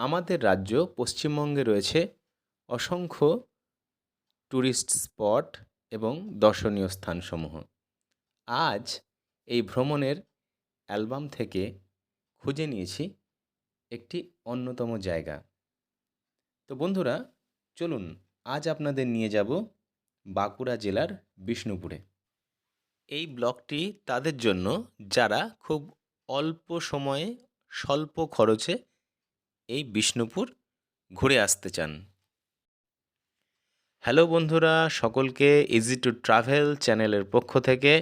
আমাদের রাজ্য পশ্চিমবঙ্গে রয়েছে অসংখ্য ট্যুরিস্ট স্পট এবং দর্শনীয় স্থানসমূহ। আজ এই ভ্রমণের অ্যালবাম থেকে খুঁজে নিয়েছি একটি অন্যতম জায়গা। তো বন্ধুরা, চলুন আজ আপনাদের নিয়ে যাব বাঁকুড়া জেলার বিষ্ণুপুরে। এই ব্লগটি তাদের জন্য যারা খুব অল্প সময়ে স্বল্প খরচে এই বিষ্ণুপুর ঘুরে আসতে চান। হ্যালো বন্ধুরা, সকলকে ইজি টু ট্রাভেল চ্যানেলের পক্ষ থেকে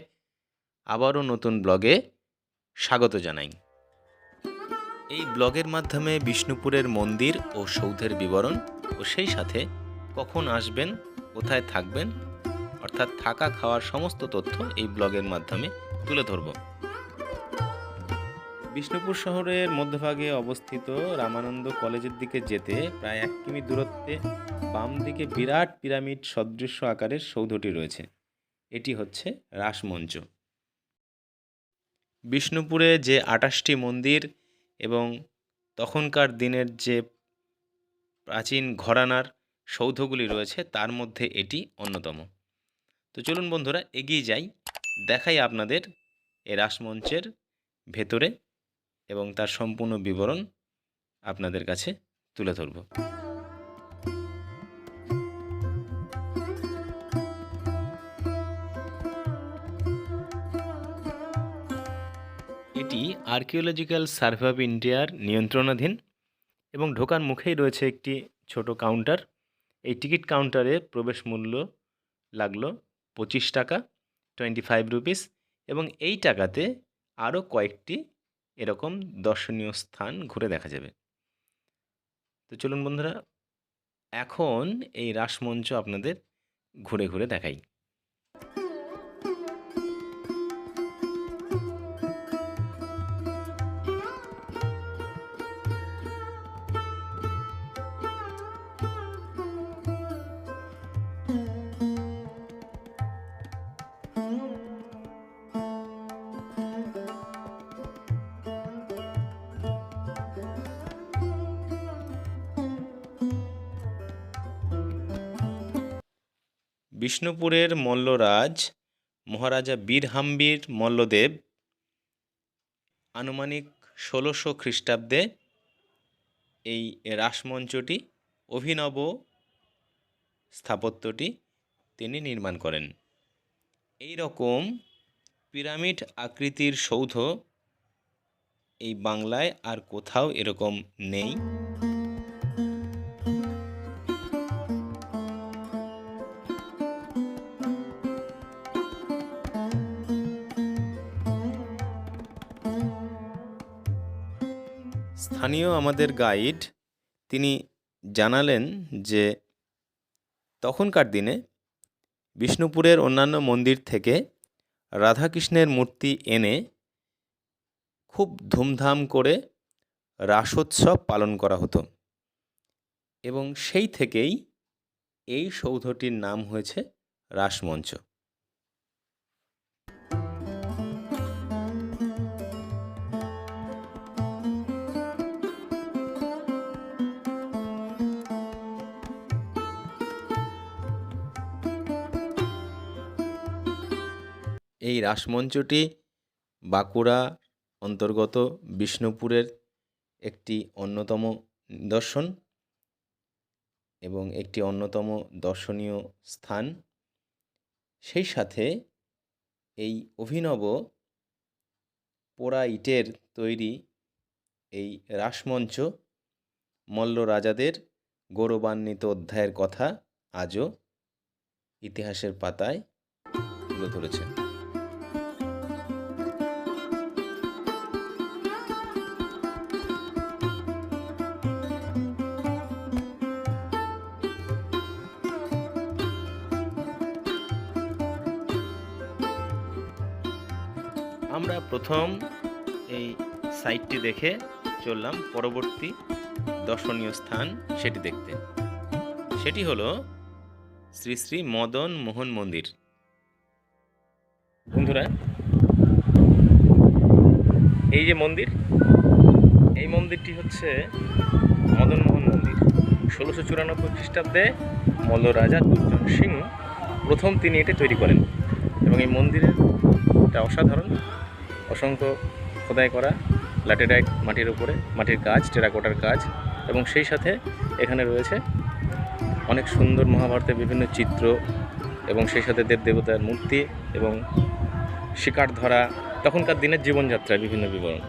আবারও নতুন ব্লগে স্বাগত জানাই। এই ব্লগের মাধ্যমে বিষ্ণুপুরের মন্দির ও সৌধের বিবরণ ও সেই সাথে কখন আসবেন, কোথায় থাকবেন, অর্থাৎ থাকা খাওয়ার সমস্ত তথ্য এই ব্লগের মাধ্যমে তুলে ধরব। বিষ্ণুপুর শহরের মধ্যভাগে অবস্থিত রামানন্দ কলেজের দিকে যেতে প্রায় এক কিমি দূরত্বে বাম দিকে বিরাট পিরামিড সদৃশ্য আকারের সৌধটি রয়েছে। এটি হচ্ছে রাসমঞ্চ। বিষ্ণুপুরে যে আটাশটি মন্দির এবং তখনকার দিনের যে প্রাচীন ঘরানার সৌধগুলি রয়েছে, তার মধ্যে এটি অন্যতম। তো চলুন বন্ধুরা, এগিয়ে যাই, দেখাই আপনাদের এ রাসমঞ্চের ভেতরে এবং তার সম্পূর্ণ বিবরণ আপনাদের কাছে তুলে ধরব। এটি আর্কিওলজিক্যাল সার্ভে অফ ইন্ডিয়ার নিয়ন্ত্রণাধীন এবং ঢোকার মুখেই রয়েছে একটি ছোট কাউন্টার। এই টিকিট কাউন্টারে প্রবেশ মূল্য লাগল পঁচিশ টাকা, টোয়েন্টি ফাইভ রুপিস এবং এই টাকাতে আরও কয়েকটি এরকম দর্শনীয় স্থান ঘুরে দেখা যাবে। তো চলুন বন্ধুরা, এখন এই রাসমঞ্চ আপনাদের ঘুরে ঘুরে দেখাই। বিষ্ণুপুরের মল্লরাজ, মহারাজা বীরহাম্বীর মল্লদেব, আনুমানিক ষোলোশো খ্রিস্টাব্দে এই রাসমঞ্চটি অভিনব স্থাপত্যটি তিনি নির্মাণ করেন। এই রকম পিরামিড আকৃতির সৌধ এই বাংলায় আর কোথাও এরকম নেই। স্থানীয় আমাদের গাইড, তিনি জানালেন যে তখনকার দিনে বিষ্ণুপুরের অন্যান্য মন্দির থেকে রাধাকৃষ্ণের মূর্তি এনে খুব ধুমধাম করে রাসোৎসব পালন করা হতো। এবং সেই থেকেই এই সৌধটির নাম হয়েছে রাসমঞ্চ। এই রাসমঞ্চটি বাঁকুড়া অন্তর্গত বিষ্ণুপুরের একটি অন্যতম নিদর্শন এবং একটি অন্যতম দর্শনীয় স্থান। সেই সাথে এই অভিনব পোড়া ইটের তৈরি এই রাসমঞ্চ মল্ল রাজাদের গৌরবান্বিত অধ্যায়ের কথা আজও ইতিহাসের পাতায় তুলে ধরেছে প্রথম এই সাইটটি দেখে চললাম। পরবর্তী দর্শনীয় স্থান সেটি দেখতে। সেটি হলো শ্রী শ্রী মদন মোহন মন্দির। বন্ধুরা, এই যে মন্দির, এই মন্দিরটি হচ্ছে মদনমোহন মন্দির। ষোলোশো চুরানব্বই খ্রিস্টাব্দে মল্ল রাজা দুর্জন সিং প্রথম তিনি এটি তৈরি করেন এবং এই মন্দিরের এটা অসাধারণ। অসংখ্য খোদাই করা ল্যাটেরাইট মাটির উপরে, মাটির কাজ টেরাকোটার কাজ এবং সেই সাথে এখানে রয়েছে অনেক সুন্দর মহাভারতের বিভিন্ন চিত্র এবং সেই সাথে দেব দেবতার মূর্তি এবং শিকার ধরা তখনকার দিনের জীবনযাত্রার বিভিন্ন বিবরণ।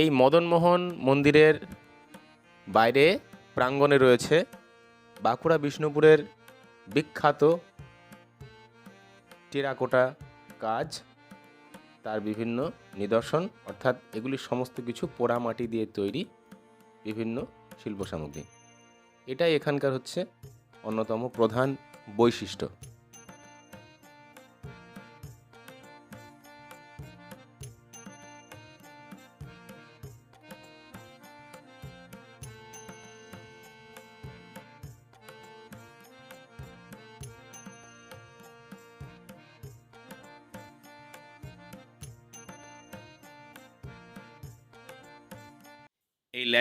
এই মদনমোহন মন্দিরের বাইরে প্রাঙ্গণে রয়েছে বাঁকুড়া বিষ্ণুপুরের বিখ্যাত টেরাকোটা কাজ, তার বিভিন্ন নিদর্শন, অর্থাৎ এগুলি সমস্ত কিছু পোড়ামাটি দিয়ে তৈরি বিভিন্ন শিল্প সামগ্রী এটাই এখানকার হচ্ছে অন্যতম প্রধান বৈশিষ্ট্য।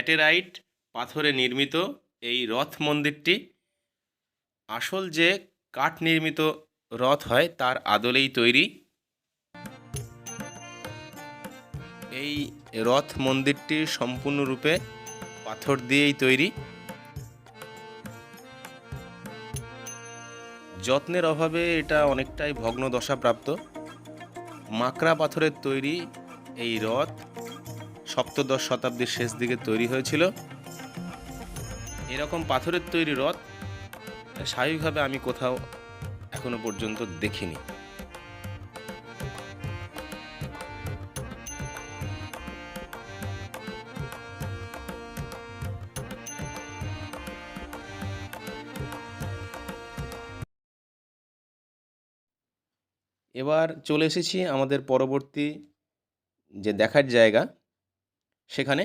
ল্যাটেরাইট পাথরে নির্মিত এই রথ মন্দিরটি আসল যে কাঠ নির্মিত রথ হয় তার আদলেই তৈরি। এই রথ মন্দিরটি সম্পূর্ণরূপে পাথর দিয়েই তৈরি। যত্নের অভাবে এটা অনেকটাই ভগ্ন দশাপ্রাপ্ত মাকড়া পাথরের তৈরি এই রথ সপ্তদশ শতাব্দীর শেষ দিকে তৈরি হয়েছিল। এরকম পাথরের তৈরি রথ স্বাভাবিকভাবে আমি কোথাও এখনও পর্যন্ত দেখিনি। এবার চলে এসেছি আমাদের পরবর্তী যে দেখার জায়গা সেখানে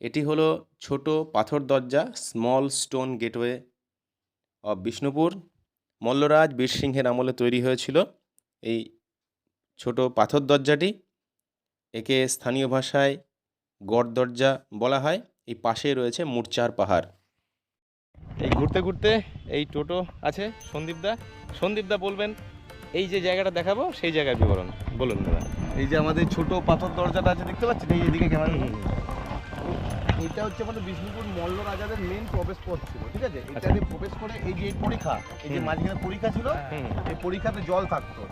এটি হলো ছোট পাথর দরজা small stone gateway of Bishnupur মল্লরাজ বীরসিংহের আমলে তৈরি হয়েছিল এই ছোট পাথর দরজাটি। একে স্থানীয় ভাষায় গড় দরজা বলা হয়। এই পাশে রয়েছে মূর্চার পাহাড়। এই ঘুরতে ঘুরতে এই টোটো আছে সন্দীপদা। সন্দীপদা বলবেন, এই যে জায়গাটা দেখাবো, সেই জায়গার বিবরণ। বলুন দাদা। এই যে আমাদের ছোট পাথর দরজাটা আছে দেখতে পাচ্ছেন? এই এদিকে ক্যামেরা এটা হচ্ছে আমাদের বিষ্ণুপুর মল্ল রাজাদের মেন প্রবেশ পথ ছিল ঠিক আছে? এটা আচ্ছা। দিয়ে প্রবেশ করে এই যে এই পরীক্ষা এই যে মাঝখানে পরীক্ষা ছিল এই পরীক্ষাতে জল থাকতো।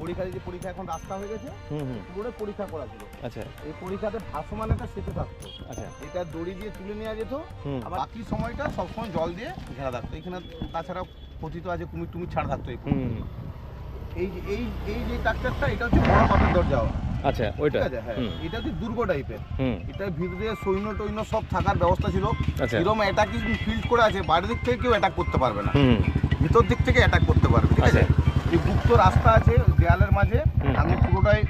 পরীক্ষাতে যে পরীক্ষা এখন রাস্তা হয়ে গেছে হুম হুম। পুরো পরীক্ষা করা ছিল। আচ্ছা। এই পরীক্ষাতে ভাসমান একটা সেতু থাকতো। আচ্ছা। এটা দড়ি দিয়ে তুলে নেওয়া যেত হুম। আবার বাকি সময়টা সবসময় জল দিয়ে ঘেরা থাকতো। এখানে তাছাড়া পতিত আছে কুমির টুমির ছাড় থাকতো এই এই এই এই যে ট্রাকটারটা এটা হচ্ছে বড় পাথর দরজা আচ্ছা ওইটা? হ্যাঁ এটা হচ্ছে দুর্গ টাইপের হুম। এটার ভিতরে সৈন্য টৈন্য সব থাকার ব্যবস্থা ছিল। আচ্ছা। এরকম অ্যাটাকিং ফিল্ড করে আছে বাইরের দিক থেকে কেউ অ্যাটাক করতে পারবে না। ভিতর দিক থেকে অ্যাটাক করতে পারবে ঠিক আছে? এই গুপ্ত রাস্তা আছে দেয়ালের মাঝে আমি পুরোটাই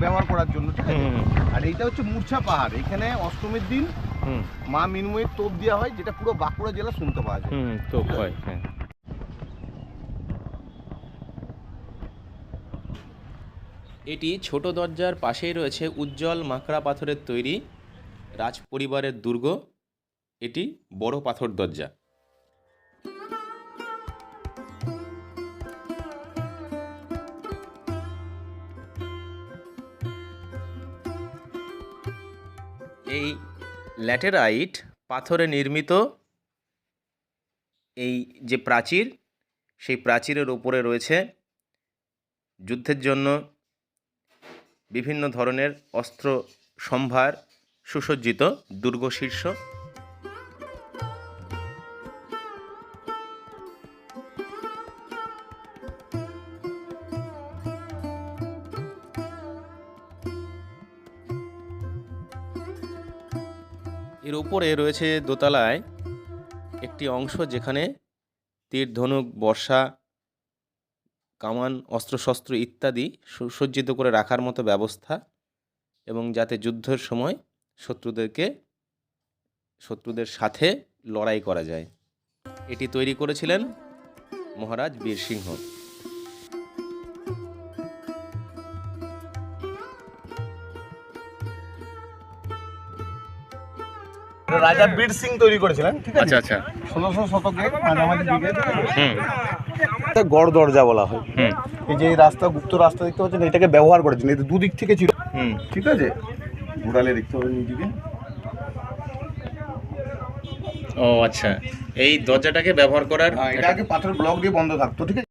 ব্যবহার করার জন্য ঠিক আছে? আর এইটা হচ্ছে মূর্ছা পাহাড়। এখানে অষ্টমীর দিন মা মিনময়ের তোপ দেওয়া হয় যেটা পুরো বাঁকুড়া জেলা শুনতে পাওয়া যায়। হয় হ্যাঁ। এটি ছোট দরজার পাশেই রয়েছে উজ্জ্বল মাকড়া পাথরের তৈরি রাজ পরিবারের দুর্গ। এটি বড় পাথর দরজা। এই ল্যাটেরাইট পাথরে নির্মিত এই যে প্রাচীর, সেই প্রাচীরের ওপরে রয়েছে যুদ্ধের জন্য বিভিন্ন ধরনের অস্ত্র সম্ভার সুসজ্জিত দুর্গ শীর্ষ। এর উপরে রয়েছে দোতলায় একটি অংশ যেখানে তীর, ধনুক, বর্ষা কামান অস্ত্রশস্ত্র ইত্যাদি সুসজ্জিত করে রাখার মতো ব্যবস্থা এবং যাতে যুদ্ধের সময় শত্রুদেরকে শত্রুদের সাথে লড়াই করা যায়। এটি তৈরি করেছিলেন মহারাজ বীরসিংহ এটা রাজা বীর সিং তৈরি করেছিলেন ঠিক আছে? আচ্ছা ষোলোশো শতকে মাঝামাঝি দিকে। হুম। এটা গড় দরজা বলা হয়। হুম। এই যে রাস্তা গুপ্ত রাস্তা দেখতে পাচ্ছেন এটাকে ব্যবহার করেছেন। এটা দুদিক থেকে ছিল। হুম। ঠিক আছে? ঘোরালে দেখতে পাবেন নিজেকে। ও আচ্ছা। এই দরজাটাকে ব্যবহার করার এটাকে এটা আগে পাথর ব্লক দিয়ে বন্ধ থাকতো ঠিক আছে?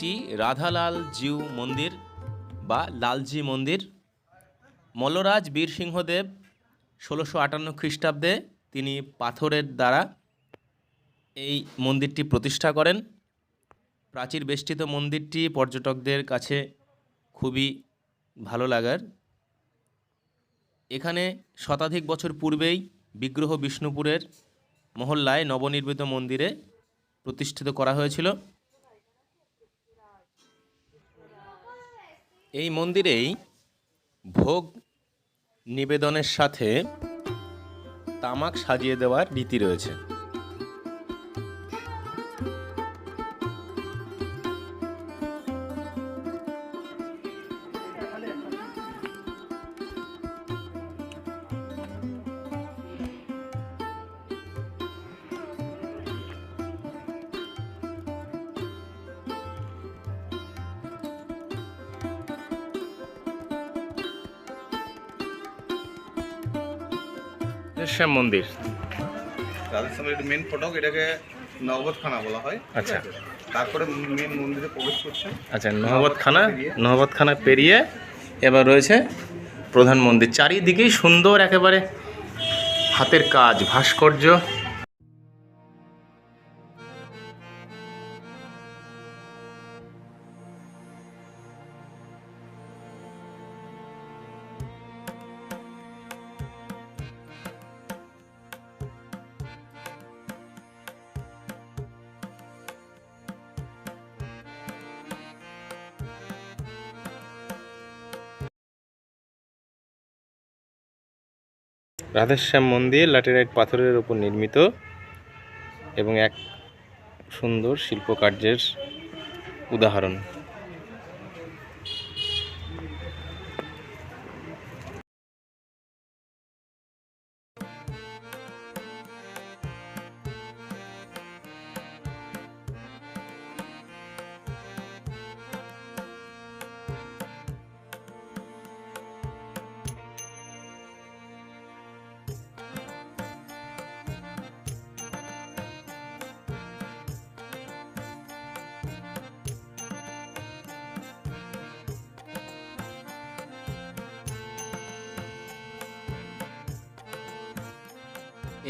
এটি রাধালাল জিউ মন্দির বা লালজি মন্দির, মল্লরাজ বীরসিংহদেব ষোলোশো আটান্ন খ্রিস্টাব্দে তিনি পাথরের দ্বারা এই মন্দিরটি প্রতিষ্ঠা করেন। প্রাচীর বেষ্টিত মন্দিরটি পর্যটকদের কাছে খুবই ভালো লাগার। এখানে শতাধিক বছর পূর্বেই বিগ্রহ বিষ্ণুপুরের মহল্লায় নবনির্মিত মন্দিরে প্রতিষ্ঠিত করা হয়েছিল। এই মন্দিরেই ভোগ নিবেদনের সাথে তামাক সাজিয়ে দেওয়ার রীতি রয়েছে। শ্যাম মন্দির। রাজস্থানের মেন ফটক এটাকে নহবতখানা বলা হয় আচ্ছা। তারপরে মেন মন্দিরে প্রবেশ করছে। আচ্ছা নহবতখানা নহবতখানা পেরিয়ে এবার রয়েছে প্রধান মন্দির। চারিদিকেই সুন্দর একেবারে হাতের কাজ ভাস্কর্য। রাধেশ্যাম মন্দির ল্যাটেরাইট পাথরের ওপর নির্মিত এবং এক সুন্দর শিল্পকার্যের উদাহরণ।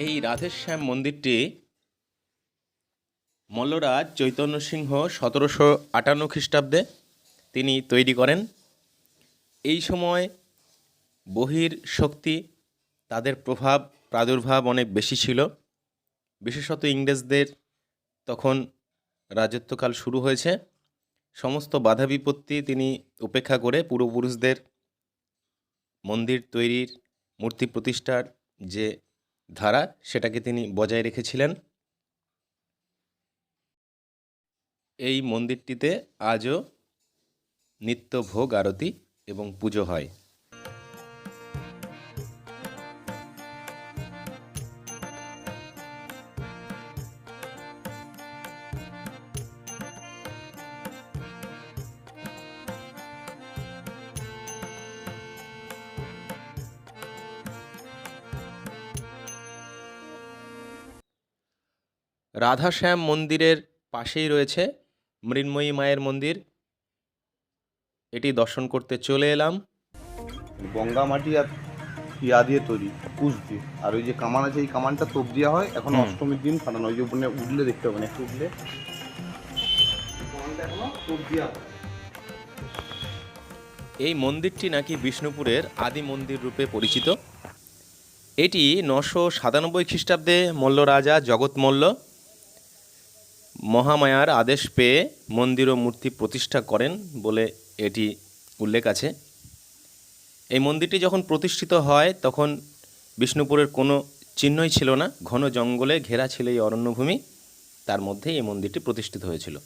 এই রাধেশ্যাম মন্দিরটি মল্লরাজ চৈতন্য সিংহ সতেরোশো আটান্ন খ্রিস্টাব্দে তিনি তৈরি করেন। এই সময় বহির শক্তি তাদের প্রভাব, প্রাদুর্ভাব অনেক বেশি ছিল। বিশেষত ইংরেজদের তখন রাজত্বকাল শুরু হয়েছে। সমস্ত বাধা বিপত্তি তিনি উপেক্ষা করে পূর্বপুরুষদের মন্দির তৈরির, মূর্তি প্রতিষ্ঠার যে ধারা সেটাকে তিনি বজায় রেখেছিলেন। এই মন্দিরটিতে আজও নিত্য ভোগ আরতি এবং পুজো হয়। রাধাশ্যাম মন্দিরের পাশেই রয়েছে মৃন্ময়ী মায়ের মন্দির। এটি দর্শন করতে চলে এলাম। গঙ্গা মাটি আর ইয়া দিয়ে তৈরি কুশ দিয়ে। আর ওই যে কামান আছে এই কামানটা তোপ দেওয়া হয় এখন অষ্টমীর দিন ফাটানো ওই যে ওখানে উঠলে দেখতে পাবেন একটু উঠলে। এই মন্দিরটি নাকি বিষ্ণুপুরের আদি মন্দির রূপে পরিচিত। এটি নশো সাতানব্বই খ্রিস্টাব্দে মল্ল রাজা জগৎ মল্ল মহামায়ার আদেশ পেয়ে মন্দির ও মূর্তি প্রতিষ্ঠা করেন বলে এটি উল্লেখ আছে। এই মন্দিরটি যখন প্রতিষ্ঠিত হয়, তখন বিষ্ণুপুরের কোনো চিহ্নই ছিল না। ঘন জঙ্গলে ঘেরা ছিল এই অরণ্যভূমি। তার মধ্যেই এই মন্দিরটি প্রতিষ্ঠিত হয়েছিল।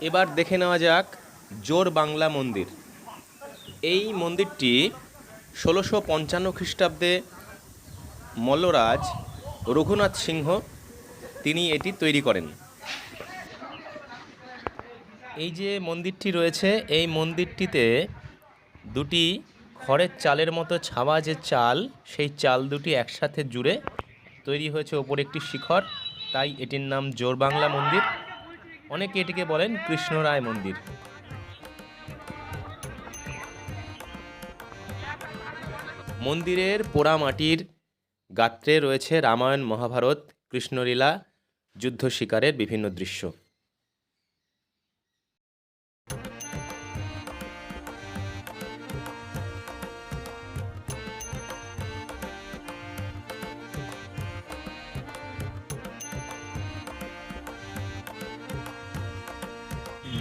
এবার দেখে নেওয়া যাক জোর বাংলা মন্দির। এই মন্দিরটি ষোলোশো পঞ্চান্ন খ্রিস্টাব্দে মল্লরাজ রঘুনাথ সিংহ তিনি এটি তৈরি করেন। এই যে মন্দিরটি রয়েছে, এই মন্দিরটিতে দুটি খড়ের চালের মতো ছাওয়া যে চাল, সেই চাল দুটি একসাথে জুড়ে তৈরি হয়েছে ওপর একটি শিখর, তাই এটির নাম জোর বাংলা মন্দির। অনেকে এটিকে বলেন কৃষ্ণরায় মন্দির। মন্দিরের পোড়ামাটির গাত্রে রয়েছে রামায়ণ মহাভারত কৃষ্ণলীলা যুদ্ধ শিকারের বিভিন্ন দৃশ্য।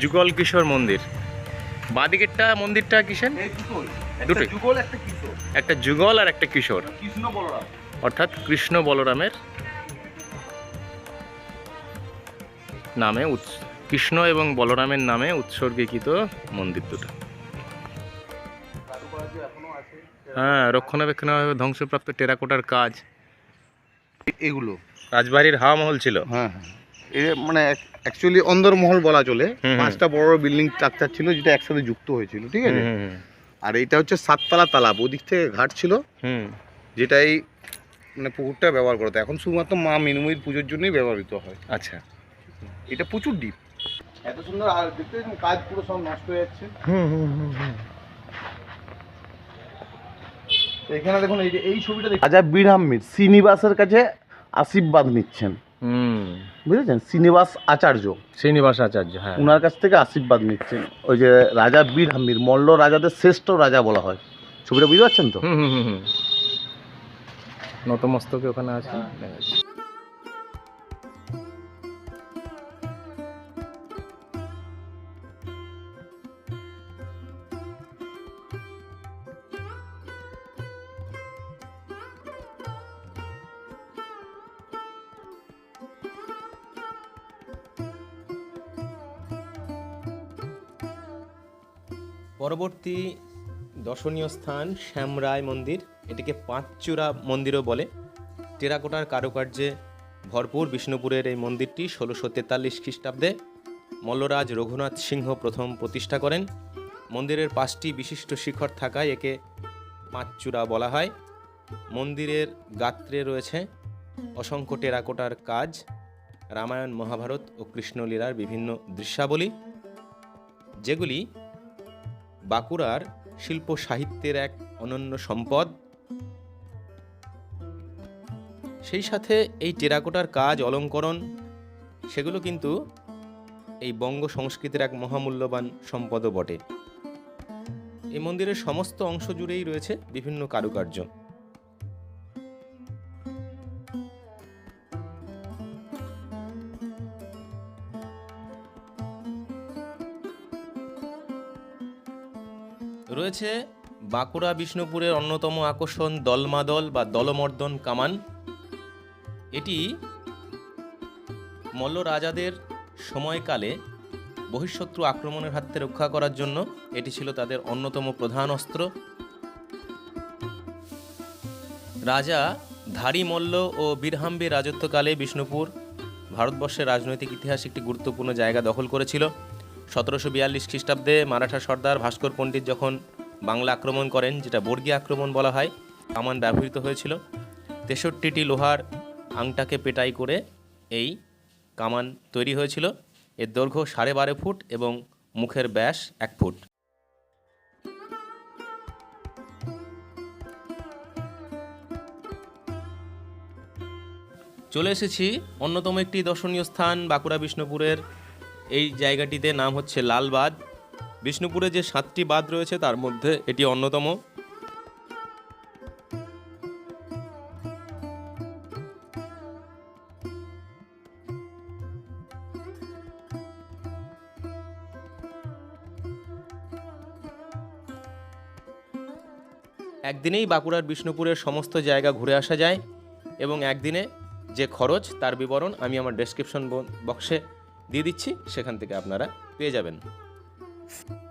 যুগল কিশোর মন্দির। বাদিকেরটা মন্দিরটা কিসের? এই দুটোই। যুগল একটা একটা যুগল আর একটা কিশোর। অর্থাৎ কৃষ্ণ বলরামের নামে কৃষ্ণ এবং বলরামের নামে উৎসর্গীকৃত মন্দির দুটো। হ্যাঁ রক্ষণাবেক্ষণভাবে ধ্বংসপ্রাপ্ত টেরাকোটার কাজ। এগুলো? রাজবাড়ির হাওয়া মহল ছিল। হ্যাঁ হ্যাঁ। মানে অ্যাকচুয়ালি অন্দরমহল বলা চলে। পাঁচটা বড় বিল্ডিং স্ট্রাকচার ছিল যেটা একসাথে যুক্ত হয়েছিল ঠিক আছে? আর এইটা হচ্ছে সাততলা তালাব ওদিক থেকে ঘাট ছিল। হুম। যেটা এই মানে পুকুরটা ব্যবহার করতো এখন শুধুমাত্র মা মিনুমির পুজোর জন্যই ব্যবহৃত হয়। আচ্ছা। এটা প্রচুর ডিপ। এত সুন্দর আর দেখতে কাজ পুরো সব নষ্ট হয়ে যাচ্ছে। হুম হুম হুম হুম। এখানে দেখুন এই যে এই ছবিটা দেখুন। রাজা বীরহাম্মির শ্রীনিবাসের কাছে আশীর্বাদ নিচ্ছেন। হুম। বুঝেছেন? শ্রীনিবাস আচার্য। শ্রীনিবাস আচার্য হ্যাঁ। উনার কাছ থেকে আশীর্বাদ নিচ্ছেন। ওই যে রাজা বীর হামির মল্ল রাজাদের শ্রেষ্ঠ রাজা বলা হয়। ছবিটা বুঝতে পারছেন তো? হুম হুম হুম হুম। নতমস্তকে ওখানে আছে। পরবর্তী দর্শনীয় স্থান শ্যামরায় মন্দির। এটিকে পাঁচচূড়া মন্দিরও বলে। টেরাকোটার কারুকার্যে ভরপুর বিষ্ণুপুরের এই মন্দিরটি ষোলোশো তেতাল্লিশ খ্রিস্টাব্দে মল্লরাজ রঘুনাথ সিংহ প্রথম প্রতিষ্ঠা করেন। মন্দিরের পাঁচটি বিশিষ্ট শিখর থাকায় একে পাঁচচূড়া বলা হয়। মন্দিরের গাত্রে রয়েছে অসংখ্য টেরাকোটার কাজ, রামায়ণ, মহাভারত ও কৃষ্ণলীলার বিভিন্ন দৃশ্যাবলী, যেগুলি বাঁকুড়ার শিল্প সাহিত্যের এক অনন্য সম্পদ। সেই সাথে এই টেরাকোটার কাজ, অলঙ্করণ, সেগুলো কিন্তু এই বঙ্গ সংস্কৃতির এক মহামূল্যবান সম্পদও বটে। এই মন্দিরের সমস্ত অংশ জুড়েই রয়েছে বিভিন্ন কারুকার্য। রয়েছে বাঁকুড়া, বিষ্ণুপুরের অন্যতম আকর্ষণ দলমাদল বা দলমর্দন কামান। এটি মল্ল রাজাদের সময়কালে বহিঃশত্রু আক্রমণের হাত থেকে রক্ষা করার জন্য এটি ছিল তাদের অন্যতম প্রধান অস্ত্র। রাজা ধারী মল্ল ও বীরহাম্বী রাজত্বকালে বিষ্ণুপুর ভারতবর্ষের রাজনৈতিক ইতিহাসে একটি গুরুত্বপূর্ণ জায়গা দখল করেছিল। সতেরোশো বিয়াল্লিশ খ্রিস্টাব্দে মারাঠা সর্দার ভাস্কর পণ্ডিত যখন বাংলা আক্রমণ করেন, যেটা বর্গী আক্রমণ বলা হয়। কামান ব্যবহৃত হয়েছিল। তেষট্টিটি লোহার আংটাকে পেটাই করে এই কামান তৈরি হয়েছিল। এর দৈর্ঘ্য সাড়ে বারো ফুট এবং মুখের ব্যাস এক ফুট। চলে এসেছি অন্যতম একটি দর্শনীয় স্থান বাঁকুড়া বিষ্ণুপুরের এই জায়গাটিতে নাম হচ্ছে লালবাদ। বিষ্ণুপুরে যে সাতটি বাঁধ রয়েছে, তার মধ্যে এটি অন্যতম। একদিনেই বাঁকুড়ার বিষ্ণুপুরের সমস্ত জায়গা ঘুরে আসা যায় এবং একদিনে যে খরচ, তার বিবরণ আমি আমার ডেসক্রিপশন বক্সে দিয়ে দিচ্ছি, সেখান থেকে আপনারা পেয়ে যাবেন। Thanks.